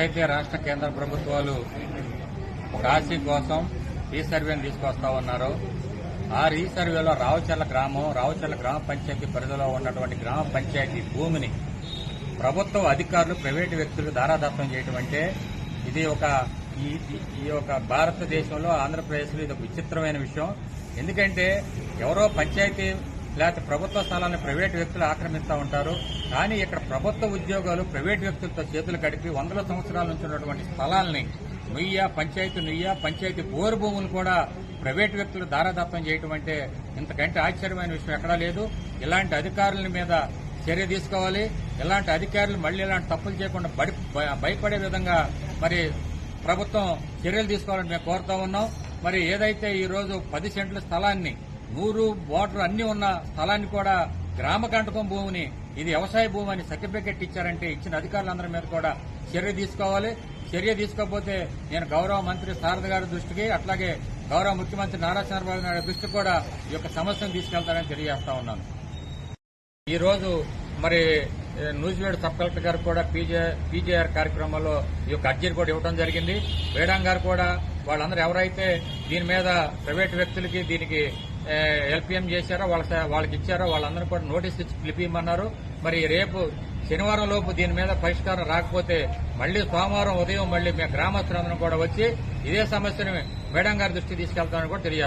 ఏదైతే రాష్ట్ర కేంద్ర ప్రభుత్వాలు కాశీ కోసం రీసర్వేని తీసుకొస్తా ఉన్నారో. ఆ రీసర్వేలో రావుచర్ల గ్రామం రావుచర్ల గ్రామ పంచాయతీ పరిధిలో ఉన్నటువంటి గ్రామ పంచాయతీ భూమిని ప్రభుత్వ అధికారులు ప్రైవేటు వ్యక్తులు దారాదత్తం చేయటం అంటే ఇది ఒక ఈ ఈ- ఈ యొక్క భారతదేశంలో ఆంధ్రప్రదేశ్లో ఇది ఒక విచిత్రమైన విషయం. ఎందుకంటే ఎవరో పంచాయతీ లేకపోతే ప్రభుత్వ స్థలాన్ని ప్రైవేటు వ్యక్తులు ఆక్రమిస్తూ ఉంటారు. కానీ ఇక్కడ ప్రభుత్వ ఉద్యోగాలు ప్రైవేటు వ్యక్తులతో చేతులు గడిపి వందల సంవత్సరాల నుంచి ఉన్నటువంటి స్థలాల్ని నుయ్య పంచాయతీ నుయ్య పంచాయతీ బోరు భూములు కూడా ప్రైవేటు వ్యక్తులు దారాదత్తం చేయటం అంటే ఇంతకంటే ఆశ్చర్యమైన విషయం ఎక్కడా లేదు. ఇలాంటి అధికారుల మీద చర్య తీసుకోవాలి. ఇలాంటి అధికారులు మళ్ళీ ఇలాంటి తప్పులు చేయకుండా బడి భయ- భయపడే విధంగా మరి ప్రభుత్వం చర్యలు తీసుకోవాలని మేము కోరుతా ఉన్నాం. మరి ఏదైతే ఈ రోజు పది సెంట్ల స్థలాన్ని నూరు వాటర్ అన్ని ఉన్న స్థలాన్ని కూడా గ్రామ కంటకం భూమిని ఇది వ్యవసాయ భూమి అని సర్టిఫికెట్ ఇచ్చారంటే ఇచ్చిన అధికారులందరి మీద కూడా చర్య తీసుకోవాలి. చర్య తీసుకోకపోతే నేను గౌరవ మంత్రి శారద గారి దృష్టికి అట్లాగే గౌరవ ముఖ్యమంత్రి నారా చంద్రబాబు నాయుడు దృష్టికి కూడా ఈ యొక్క సమస్యను తీసుకెళ్తానని తెలియజేస్తా ఉన్నాను. ఈరోజు మరి నూజివేడు సబ్ కలెక్టర్ గారు కూడా పీజే పీజేఆర్ కార్యక్రమంలో ఈ యొక్క అర్జీని కూడా ఇవ్వడం జరిగింది. వేడాం గారు కూడా వాళ్ళందరూ ఎవరైతే దీని మీద ప్రైవేట్ వ్యక్తులకి దీనికి ఎల్పిఎం చేశారో వాళ్ళ వాళ్ళకి ఇచ్చారో వాళ్ళందరూ కూడా నోటీస్ ఇచ్చి పిలిపిమన్నారు మరి రేపు శనివారం లోపు దీని మీద పరిష్కారం రాకపోతే మళ్ళీ సోమవారం ఉదయం మళ్ళీ మేము గ్రామస్తులందరం కూడా వచ్చి ఇదే సమస్యను మేడం గారి దృష్టికి తీసుకెళ్తామని కూడా తెలియజేస్తాం.